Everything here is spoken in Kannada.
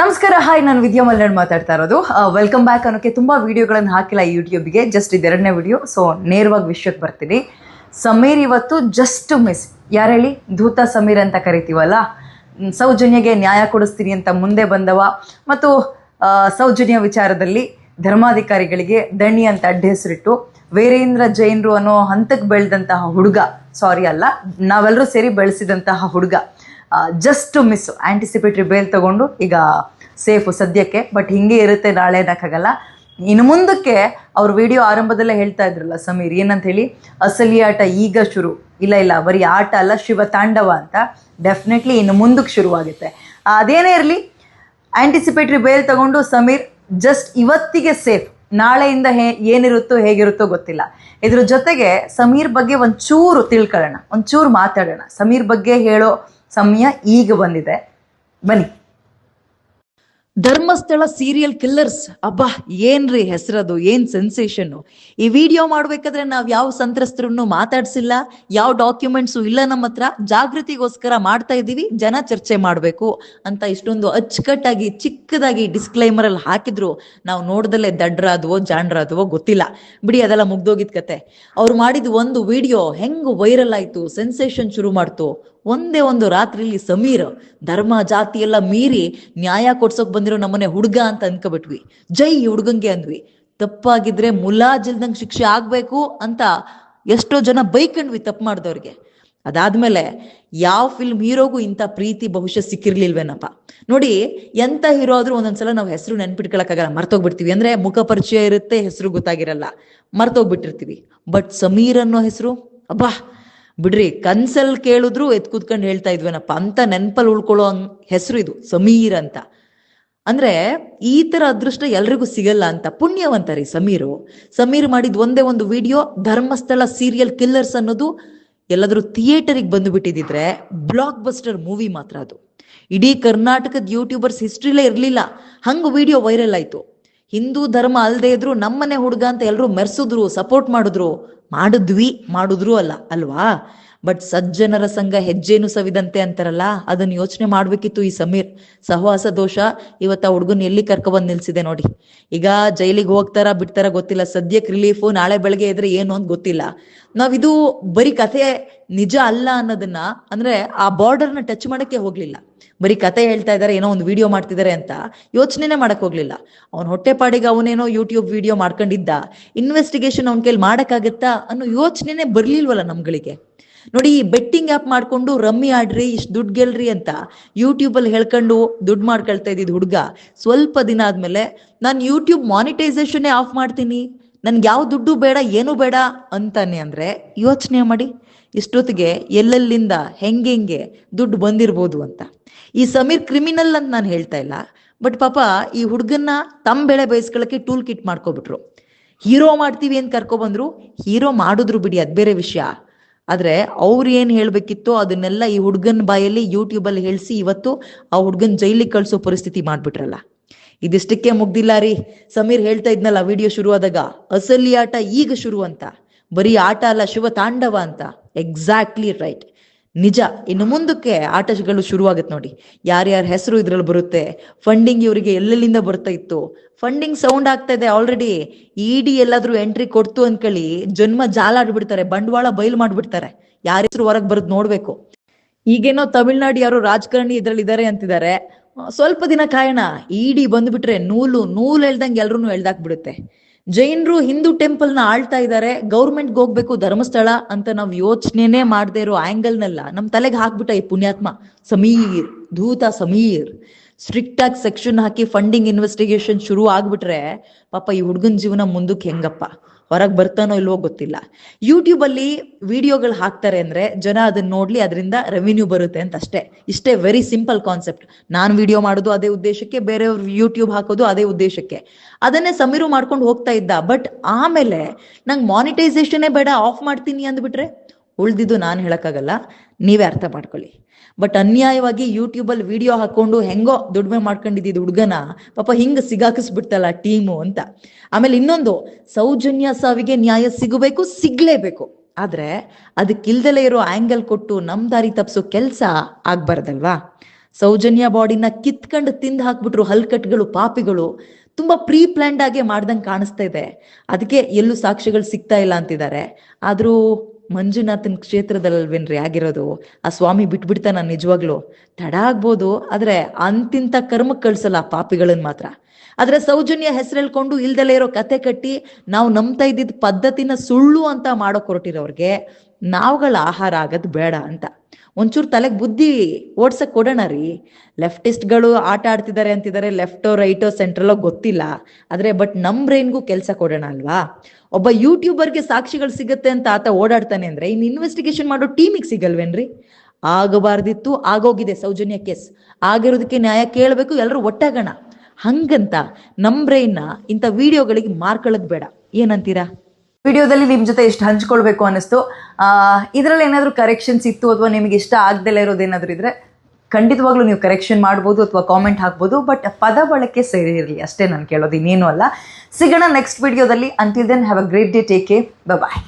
ನಮಸ್ಕಾರ, ಹಾಯ್, ನಾನು ವಿದ್ಯಾ ಮಲ್ನಾಡ್ ಮಾತಾಡ್ತಾ ಇರೋದು. ವೆಲ್ಕಮ್ ಬ್ಯಾಕ್ ಅನ್ನೋಕ್ಕೆ ತುಂಬ ವಿಡಿಯೋಗಳನ್ನು ಹಾಕಿಲ್ಲ ಯೂಟ್ಯೂಬ್ಗೆ ಜಸ್ಟ್ ಇದೆರಡನೇ ವಿಡಿಯೋ ಸೊ ನೇರವಾಗಿ ವಿಷಯಕ್ಕೆ ಬರ್ತೀನಿ. ಸಮೀರ್ ಇವತ್ತು ಜಸ್ಟ್ ಮಿಸ್ ಯಾರು ಹೇಳಿ? ಧೂತ ಸಮೀರ್ ಅಂತ ಕರಿತೀವಲ್ಲ? ಸೌಜನ್ಯಗೆ ನ್ಯಾಯ ಕೊಡಿಸ್ತೀನಿ ಅಂತ ಮುಂದೆ ಬಂದವ. ಮತ್ತು ಸೌಜನ್ಯ ವಿಚಾರದಲ್ಲಿ ಧರ್ಮಾಧಿಕಾರಿಗಳಿಗೆ ದಣಿ ಅಂತ ಅಡ್ಡ ಹೆಸರಿಟ್ಟು ವೀರೇಂದ್ರ ಜೈನ್ರು ಅನ್ನೋ ಹಂತಕ್ಕೆ ಬೆಳೆದಂತಹ ಹುಡುಗ ಸಾರಿ ಅಲ್ಲ ನಾವೆಲ್ಲರೂ ಸೇರಿ ಬೆಳೆಸಿದಂತಹ ಹುಡುಗ. ಜಸ್ಟ್ ಮಿಸ್ ಆಂಟಿಸಿಪೇಟ್ರಿ ಬೇಲ್ ತಗೊಂಡು ಈಗ ಸೇಫು ಸದ್ಯಕ್ಕೆ ಬಟ್ ಹಿಂಗೆ ಇರುತ್ತೆ ನಾಳೆ ಅನ್ನಕ್ಕಾಗಲ್ಲ. ಇನ್ನು ಮುಂದಕ್ಕೆ ಅವ್ರ ವಿಡಿಯೋ ಆರಂಭದಲ್ಲೇ ಹೇಳ್ತಾ ಇದ್ರಲ್ಲ ಸಮೀರ್, ಏನಂತ ಹೇಳಿ, ಅಸಲಿ ಆಟ ಈಗ ಶುರು. ಇಲ್ಲ ಇಲ್ಲ, ಬರೀ ಆಟ ಅಲ್ಲ, ಶಿವ ತಾಂಡವ ಅಂತ ಡೆಫಿನೆಟ್ಲಿ ಇನ್ನು ಮುಂದಕ್ಕೆ ಶುರುವಾಗುತ್ತೆ. ಅದೇನೇ ಇರಲಿ ಆ್ಯಂಟಿಸಿಪೇಟ್ರಿ ಬೇಲ್ ತಗೊಂಡು ಸಮೀರ್ ಜಸ್ಟ್ ಇವತ್ತಿಗೆ ಸೇಫ್ ನಾಳೆಯಿಂದ ಹೇ, ಏನಿರುತ್ತೋ ಹೇಗಿರುತ್ತೋ ಗೊತ್ತಿಲ್ಲ. ಇದ್ರ ಜೊತೆಗೆ ಸಮೀರ್ ಬಗ್ಗೆ ಒಂಚೂರು ತಿಳ್ಕೊಳ್ಳೋಣ, ಒಂಚೂರು ಮಾತಾಡೋಣ. ಸಮೀರ್ ಬಗ್ಗೆ ಹೇಳೋ ಸಮಯ ಈಗ ಬಂದಿದೆ. ಬನ್ನಿ. ಧರ್ಮಸ್ಥಳ ಸೀರಿಯಲ್ ಕಿಲ್ಲರ್ಸ್ ಅಬ್ಬಾ, ಏನ್ರಿ ಹೆಸರದು, ಏನ್ ಸೆನ್ಸೇಷನ್ ಈ ವಿಡಿಯೋ ಮಾಡ್ಬೇಕಾದ್ರೆ ನಾವ್ ಯಾವ ಸಂತ್ರಸ್ತರನ್ನು ಮಾತಾಡ್ಸಿಲ್ಲ, ಯಾವ ಡಾಕ್ಯುಮೆಂಟ್ಸ್ ಇಲ್ಲ ನಮ್ಮ ಹತ್ರ, ಜಾಗೃತಿಗೋಸ್ಕರ ಮಾಡ್ತಾ ಇದೀವಿ ಜನ ಚರ್ಚೆ ಮಾಡ್ಬೇಕು ಅಂತ ಇಷ್ಟೊಂದು ಅಚ್ಚುಕಟ್ಟಾಗಿ, ಚಿಕ್ಕದಾಗಿ ಡಿಸ್ಕ್ಲೈಮರ್ ಅಲ್ಲಿ ಹಾಕಿದ್ರು. ನಾವು ನೋಡ್ದಲ್ಲೇ ದಡ್ರಾದ್ವೋ ಜಾಂಡ್ರಾದ್ವೋ ಗೊತ್ತಿಲ್ಲ. ಬಿಡಿ, ಅದೆಲ್ಲ ಮುಗ್ದೋಗಿದ್ ಕತೆ. ಅವ್ರು ಮಾಡಿದ ಒಂದು ವಿಡಿಯೋ ಹೆಂಗ್ ವೈರಲ್ ಆಯ್ತು ಸೆನ್ಸೇಷನ್ ಶುರು ಮಾಡ್ತು? ಒಂದೇ ಒಂದು ರಾತ್ರಿಲಿ ಸಮೀರ್ ಧರ್ಮ, ಜಾತಿ ಎಲ್ಲ ಮೀರಿ ನ್ಯಾಯ ಕೊಡ್ಸೋಕ್ ಬಂದಿರೋ ನಮ್ಮನೆ ಹುಡುಗ ಅಂತ ಅನ್ಕೋಬಿಟ್ವಿ. ಜೈ ಹುಡ್ಗಂಗೆ ಅಂದ್ವಿ. ತಪ್ಪಾಗಿದ್ರೆ ಮುಲಾಜಿಲ್ದಂಗ್ ಶಿಕ್ಷೆ ಆಗ್ಬೇಕು ಅಂತ ಎಷ್ಟೋ ಜನ ಬೈಕಂಡ್ವಿ ತಪ್ಪು ಮಾಡಿದವ್ರಿಗೆ. ಅದಾದ್ಮೇಲೆ ಯಾವ ಫಿಲ್ಮ್ ಹೀರೋಗೂ ಇಂಥ ಪ್ರೀತಿ ಬಹುಶಃ ಸಿಕ್ಕಿರ್ಲಿಲ್ವೇನಪ್ಪ. ನೋಡಿ ಎಂತ ಹೀರೋ ಆದ್ರೂ ಒಂದೊಂದ್ಸಲ ನಾವು ಹೆಸರು ನೆನ್ಪಿಟ್ಕೊಳಕ್ಕಾಗಲ್ಲ, ಮರ್ತೋಗ್ಬಿಡ್ತೀವಿ. ಅಂದ್ರೆ ಮುಖ ಪರಿಚಯ ಇರುತ್ತೆ, ಹೆಸರು ಗೊತ್ತಾಗಿರಲ್ಲ. ಮರ್ತೋಗ್ಬಿಟ್ಟಿರ್ತೀವಿ. ಬಟ್ ಸಮೀರ್ ಅನ್ನೋ ಹೆಸರು, ಅಬ್ಬಾ! ಬಿಡ್ರಿ, ಕನ್ಸಲ್ ಕೇಳಿದ್ರು ಎತ್ ಕೂತ್ಕೊಂಡು ಹೇಳ್ತಾ ಇದ್ವೇನಪ್ಪ, ಅಂತ ನೆನಪಲ್ಲಿ ಉಳ್ಕೊಳ್ಳೋ ಹೆಸರು ಇದು, ಸಮೀರ್ ಅಂತ. ಅಂದ್ರೆ ಈ ತರ ಅದೃಷ್ಟ ಎಲ್ರಿಗೂ ಸಿಗಲ್ಲ ಅಂತ ಪುಣ್ಯವಂತ ರೀ ಸಮೀರು. ಸಮೀರ್ ಮಾಡಿದ ಒಂದೇ ಒಂದು ವಿಡಿಯೋ, ಧರ್ಮಸ್ಥಳ ಸೀರಿಯಲ್ ಕಿಲ್ಲರ್ಸ್ ಅನ್ನೋದು ಎಲ್ಲಾದ್ರೂ ಥಿಯೇಟರಿಗೆ ಬಂದು ಬಿಟ್ಟಿದ್ರೆ ಬ್ಲಾಕ್ ಬಸ್ಟರ್ ಮೂವಿ ಮಾತ್ರ ಅದು. ಇಡೀ ಕರ್ನಾಟಕದ ಯೂಟ್ಯೂಬರ್ಸ್ ಹಿಸ್ಟ್ರಿಲೇ ಇರಲಿಲ್ಲ. ಹಂಗ ವಿಡಿಯೋ ವೈರಲ್ ಆಯ್ತು. ಹಿಂದೂ ಧರ್ಮ ಅಲ್ಲದೆ ಇದ್ರು ನಮ್ಮನೆ ಹುಡುಗ ಅಂತ ಎಲ್ಲರೂ ಮೆರೆಸಿದ್ರು ಸಪೋರ್ಟ್ ಮಾಡಿದ್ರು. ಮಾಡಿದ್ವಿ, ಮಾಡಿದ್ರು ಅಲ್ಲ, ಅಲ್ವಾ? ಬಟ್ ಸಜ್ಜನರ ಸಂಘ ಹೆಜ್ಜೆನು ಸವಿದಂತೆ ಅಂತಾರಲ್ಲ, ಅದನ್ನ ಯೋಚನೆ ಮಾಡ್ಬೇಕಿತ್ತು ಈ ಸಮೀರ್. ಸಹವಾಸ ದೋಷ ಇವತ್ತ ಹುಡುಗನ್ ಎಲ್ಲಿ ಕರ್ಕೊಬಂದ್ ನಿಲ್ಸಿದೆ ನೋಡಿ. ಈಗ ಜೈಲಿಗೆ ಹೋಗ್ತಾರ, ಬಿಡ್ತಾರ ಗೊತ್ತಿಲ್ಲ. ಸದ್ಯಕ್ಕೆ ರಿಲೀಫು ನಾಳೆ ಬೆಳಗ್ಗೆ ಇದ್ರೆ ಏನು ಅಂತ ಗೊತ್ತಿಲ್ಲ. ನಾವಿದು ಬರೀ ಕಥೆ ನಿಜ ಅಲ್ಲ ಅನ್ನೋದನ್ನ, ಅಂದ್ರೆ ಆ ಬಾರ್ಡರ್ನ ಟಚ್ ಮಾಡಕ್ಕೆ ಹೋಗ್ಲಿಲ್ಲ. ಬರೀ ಕತೆ ಹೇಳ್ತಾ ಇದಾರೆ, ಏನೋ ಒಂದು ವಿಡಿಯೋ ಮಾಡ್ತಿದ್ದಾರೆ ಅಂತ ಯೋಚನೆನೆ ಮಾಡಕ್ ಹೋಗ್ಲಿಲ್ಲ. ಅವ್ನ ಹೊಟ್ಟೆಪಾಡಿಗೆ ಅವನೇನೋ ಯೂಟ್ಯೂಬ್ ವಿಡಿಯೋ ಮಾಡ್ಕೊಂಡಿದ್ದ. ಇನ್ವೆಸ್ಟಿಗೇಷನ್ ಅವ್ನ ಕೈಲಿ ಮಾಡಕ್ಕಾಗತ್ತಾ ಅನ್ನೋ ಯೋಚನೆನೆ ಬರ್ಲಿಲ್ವಲ್ಲ ನಮ್ಗಳಿಗೆ. ನೋಡಿ, ಈ ಬೆಟ್ಟಿಂಗ್ ಆಪ್ ಮಾಡ್ಕೊಂಡು, ರಮ್ಮಿ ಆಡ್ರಿ, ಇಷ್ಟು ದುಡ್ಡು ಗೆಲ್ರಿ ಅಂತ ಯೂಟ್ಯೂಬ್ ಅಲ್ಲಿ ಹೇಳ್ಕೊಂಡು ದುಡ್ಡು ಮಾಡ್ಕೊಳ್ತಾ ಇದ್ದಿದ್ದು ಹುಡುಗ. ಸ್ವಲ್ಪ ದಿನ ಆದ್ಮೇಲೆ, ನಾನು ಯೂಟ್ಯೂಬ್ ಮಾನಿಟೈಸೇಷನ್ ಆಫ್ ಮಾಡ್ತೀನಿ. ನನ್ಗೆ ಯಾವ ದುಡ್ಡು ಬೇಡ, ಏನು ಬೇಡ ಅಂತಾನೆ ಅಂದ್ರೆ, ಯೋಚನೆ ಮಾಡಿ, ಇಷ್ಟೊತ್ತಿಗೆ ಎಲ್ಲೆಲ್ಲಿಂದ ಹೆಂಗೆಂಗೆ ದುಡ್ಡು ಬಂದಿರ್ಬೋದು ಅಂತ. ಈ ಸಮೀರ್ ಕ್ರಿಮಿನಲ್ ಅಂತ ನಾನು ಹೇಳ್ತಾ ಇಲ್ಲ ಬಟ್ ಪಾಪ ಈ ಹುಡುಗನ್ನ ತಮ್ಮ ಬೆಳೆ ಬೇಯಿಸ್ಕೊಳಕ್ಕೆ ಟೂಲ್ ಕಿಟ್ ಮಾಡ್ಕೊಬಿಟ್ರು. ಹೀರೋ ಮಾಡ್ತೀವಿ ಅಂತ ಕರ್ಕೊಬಂದ್ರು ಹೀರೋ ಮಾಡಿದ್ರು ಬಿಡಿ, ಅದ್ ಬೇರೆ ವಿಷಯ. ಆದ್ರೆ ಅವ್ರು ಏನ್ ಹೇಳ್ಬೇಕಿತ್ತು ಅದನ್ನೆಲ್ಲ ಈ ಹುಡ್ಗನ್ ಬಾಯಲ್ಲಿ ಯೂಟ್ಯೂಬ್ ಅಲ್ಲಿ ಹೇಳ್ಸಿ ಇವತ್ತು ಆ ಹುಡ್ಗನ್ ಜೈಲಿಗೆ ಕಳ್ಸೋ ಪರಿಸ್ಥಿತಿ ಮಾಡ್ಬಿಟ್ರಲ್ಲ. ಇದಿಷ್ಟಕ್ಕೆ ಮುಗ್ದಿಲ್ಲ ರೀ. ಸಮೀರ್ ಹೇಳ್ತಾ ಇದ್ನಲ್ಲ ವಿಡಿಯೋ ಶುರು ಆದಾಗ ಅಸಲಿ ಆಟ ಈಗ ಶುರು ಅಂತ, ಬರೀ ಆಟ ಅಲ್ಲ ಶಿವ ತಾಂಡವ ಅಂತ. ಎಕ್ಸಾಕ್ಟ್ಲಿ ರೈಟ್ ನಿಜ. ಇನ್ನು ಮುಂದಕ್ಕೆ ಆಟಗಳು ಶುರುವಾಗುತ್ತೆ ನೋಡಿ. ಯಾರ್ಯಾರ ಹೆಸರು ಇದ್ರಲ್ಲಿ ಬರುತ್ತೆ ಫಂಡಿಂಗ್ ಇವರಿಗೆ ಎಲ್ಲೆಲ್ಲಿಂದ ಬರ್ತಾ ಇತ್ತು? ಫಂಡಿಂಗ್ ಸೌಂಡ್ ಆಗ್ತಾ ಇದೆ ಆಲ್ರೆಡಿ ಇಡಿ ಎಲ್ಲಾದ್ರೂ ಎಂಟ್ರಿ ಕೊಡ್ತು ಅನ್ಕೊಳ್ಳಿ ಜನ್ಮ ಜಾಲ ಆಡ್ಬಿಡ್ತಾರೆ, ಬಂಡವಾಳ ಬಯಲು ಮಾಡ್ಬಿಡ್ತಾರೆ. ಯಾರ ಹೆಸರು ಹೊರಗೆ ಬರೋದ್ ನೋಡ್ಬೇಕು. ಈಗೇನೋ ತಮಿಳ್ನಾಡು ಯಾರು ರಾಜಕಾರಣಿ ಇದ್ರಲ್ಲಿ ಇದಾರೆ ಅಂತಿದ್ದಾರೆ. ಸ್ವಲ್ಪ ದಿನ ಕಾಯೋಣ ಇಡಿ ಬಂದ್ಬಿಟ್ರೆ ನೂಲು ನೂಲು ಎಳ್ದಂಗೆ ಎಲ್ರು ಬಿಡುತ್ತೆ ಜೈನರು ಹಿಂದೂ ಟೆಂಪಲ್ನ ಆಳ್ತಾ ಇದ್ದಾರೆ ಗೌರ್ಮೆಂಟ್ ಹೋಗ್ಬೇಕು, ಧರ್ಮಸ್ಥಳ ಅಂತ ನಾವ್ ಯೋಚನೆನೇ ಮಾಡದೆ ಇರೋ ಆಂಗಲ್ನೆಲ್ಲ ನಮ್ ತಲೆಗೆ ಹಾಕ್ಬಿಟ್ಟ ಈ ಪುಣ್ಯಾತ್ಮ. ಸಮೀರ್, ಧೂತ ಸಮೀರ್. ಸ್ಟ್ರಿಕ್ಟ್ ಆಗಿ ಸೆಕ್ಷನ್ ಹಾಕಿ ಫಂಡಿಂಗ್ ಇನ್ವೆಸ್ಟಿಗೇಷನ್ ಶುರು ಆಗ್ಬಿಟ್ರೆ, ಪಾಪ ಈ ಹುಡುಗನ ಜೀವನ ಮುಂದಕ್ಕೆ ಹೆಂಗಪ್ಪ? ಹೊರಗ್ ಬರ್ತಾನೋ ಇಲ್ವೋ ಗೊತ್ತಿಲ್ಲ. ಯೂಟ್ಯೂಬ್ ಅಲ್ಲಿ ವಿಡಿಯೋಗಳು ಹಾಕ್ತಾರೆ ಅಂದ್ರೆ ಜನ ಅದನ್ನ ನೋಡ್ಲಿ, ಅದರಿಂದ ರೆವಿನ್ಯೂ ಬರುತ್ತೆ ಅಂತ ಅಷ್ಟೇ. ಇಷ್ಟೇ ವೆರಿ ಸಿಂಪಲ್ ಕಾನ್ಸೆಪ್ಟ್ ನಾನ್ ವಿಡಿಯೋ ಮಾಡೋದು ಅದೇ ಉದ್ದೇಶಕ್ಕೆ, ಬೇರೆಯವ್ರು ಯೂಟ್ಯೂಬ್ ಹಾಕೋದು ಅದೇ ಉದ್ದೇಶಕ್ಕೆ. ಅದನ್ನೇ ಸಮೀರು ಮಾಡ್ಕೊಂಡು ಹೋಗ್ತಾ ಇದ್ದ. ಬಟ್ ಆಮೇಲೆ ನಂಗೆ ಮಾನಿಟೈಸೇಷನ್ ಬೇಡ ಆಫ್ ಮಾಡ್ತೀನಿ ಅಂದ್ಬಿಟ್ರೆ ಉಳ್ದಿದ್ದು ನಾನು ಹೇಳಕ್ಕಾಗಲ್ಲ. ನೀವೇ ಅರ್ಥ ಮಾಡ್ಕೊಳ್ಳಿ. ಬಟ್ ಅನ್ಯಾಯವಾಗಿ ಯೂಟ್ಯೂಬಲ್ಲಿ ವಿಡಿಯೋ ಹಾಕೊಂಡು ಹೆಂಗೋ ದುಡಿಮೆ ಮಾಡ್ಕೊಂಡಿದ್ದಿದ್ ಹುಡ್ಗನ ಪಾಪ ಹಿಂಗ ಸಿಗಾಕಿಸ್ಬಿಡ್ತಲ್ಲ ಟೀಮು ಅಂತ. ಆಮೇಲೆ ಇನ್ನೊಂದು, ಸೌಜನ್ಯ ಸಾವಿಗೆ ನ್ಯಾಯ ಸಿಗಬೇಕು, ಸಿಗ್ಲೇಬೇಕು. ಆದ್ರೆ ಅದಕ್ಕಿಲ್ದಲೇ ಇರೋ ಆಂಗಲ್ ಕೊಟ್ಟು ನಮ್ ದಾರಿ ತಪ್ಸೋ ಕೆಲಸ ಆಗ್ಬಾರ್ದಲ್ವಾ? ಸೌಜನ್ಯ ಬಾಡಿನ ಕಿತ್ಕೊಂಡು ತಿಂದು ಹಾಕ್ಬಿಟ್ರು ಹಲ್ಕಟ್ಗಳು, ಪಾಪಿಗಳು ತುಂಬಾ ಪ್ರೀ ಪ್ಲಾನ್ಡ್ ಆಗಿ ಮಾಡ್ದಂಗೆ ಕಾಣಿಸ್ತಾ ಇದೆ. ಅದಕ್ಕೆ ಎಲ್ಲೂ ಸಾಕ್ಷ್ಯಗಳು ಸಿಗ್ತಾ ಇಲ್ಲ ಅಂತಿದ್ದಾರೆ. ಆದ್ರೂ ಮಂಜುನಾಥನ್ ಕ್ಷೇತ್ರದಲ್ವೇನ್ರಿ ಆಗಿರೋದು? ಆ ಸ್ವಾಮಿ ಬಿಟ್ಬಿಡ್ತಾನ ನಿಜವಾಗ್ಲು. ತಡ ಆಗ್ಬೋದು, ಆದ್ರೆ ಅಂತಿಂತ ಕರ್ಮಕ್ಕೆ ಕಳ್ಸಲ್ಲ ಆ ಪಾಪಿಗಳನ್ನ ಮಾತ್ರ. ಆದ್ರೆ ಸೌಜನ್ಯ ಹೆಸರೇಳ್ಕೊಂಡು ಇಲ್ದಲೇ ಇರೋ ಕತೆ ಕಟ್ಟಿ ನಾವು ನಂಬ್ತಾ ಇದ್ದಿದ್ ಪದ್ಧತಿನ ಸುಳ್ಳು ಅಂತ ಮಾಡೋಕ್ ಹೊರಟಿರೋರ್ಗೆ ನಾವುಗಳ ಆಹಾರ ಆಗದ್ ಬೇಡ ಅಂತ. ಒಂಚೂರು ತಲೆಗೆ ಬುದ್ಧಿ ಓಡ್ಸಕ್ ಕೊಡೋಣ ರೀ. ಲೆಫ್ಟಿಸ್ಟ್ಗಳು ಆಟ ಆಡ್ತಿದ್ದಾರೆ ಅಂತಿದ್ದಾರೆ ಲೆಫ್ಟೋ ರೈಟೋ ಸೆಂಟ್ರಲೋ ಗೊತ್ತಿಲ್ಲ. ಆದ್ರೆ ಬಟ್ ನಮ್ ಬ್ರೈನ್ಗೂ ಕೆಲಸ ಕೊಡೋಣ ಅಲ್ವಾ? ಒಬ್ಬ ಯೂಟ್ಯೂಬರ್ಗೆ ಸಾಕ್ಷಿಗಳು ಸಿಗುತ್ತೆ ಅಂತ ಆತ ಓಡಾಡ್ತಾನೆ ಅಂದ್ರೆ ಇನ್ ಇನ್ವೆಸ್ಟಿಗೇಷನ್ ಮಾಡೋ ಟೀಮಿಗೆ ಸಿಗಲ್ವೇನ್ರಿ? ಆಗಬಾರ್ದಿತ್ತು, ಆಗೋಗಿದೆ ಸೌಜನ್ಯ ಕೇಸ್. ಆಗಿರೋದಕ್ಕೆ ನ್ಯಾಯ ಕೇಳಬೇಕು ಎಲ್ಲರೂ ಒಟ್ಟಾಗೋಣ. ಹಂಗಂತ ನಮ್ ಬ್ರೈನ್ನ ಇಂಥ ವಿಡಿಯೋಗಳಿಗೆ ಮಾರ್ಕೊಳ್ಳೋದ್ ಬೇಡ. ಏನಂತೀರಾ? ವಿಡಿಯೋದಲ್ಲಿ ನಿಮ್ಮ ಜೊತೆ ಎಷ್ಟು ಹಂಚ್ಕೊಳ್ಬೇಕು ಅನ್ನಿಸ್ತು. ಇದರಲ್ಲಿ ಏನಾದರೂ ಕರೆಕ್ಷನ್ಸ್ ಇತ್ತು ಅಥವಾ ನಿಮಗೆ ಇಷ್ಟ ಆಗ್ದಲೇ ಇರೋದೇನಾದರೂ ಇದ್ರೆ ಖಂಡಿತವಾಗ್ಲೂ ನೀವು ಕರೆಕ್ಷನ್ ಮಾಡ್ಬೋದು ಅಥವಾ ಕಾಮೆಂಟ್ ಹಾಕ್ಬೋದು ಬಟ್ ಪದ ಬಳಕೆ ಸರಿ ಇರಲಿ, ಅಷ್ಟೇ ನಾನು ಕೇಳೋದು, ಇನ್ನೇನು ಅಲ್ಲ. ಸಿಗೋಣ ನೆಕ್ಸ್ಟ್ ವಿಡಿಯೋದಲ್ಲಿ until then have a great day take care bye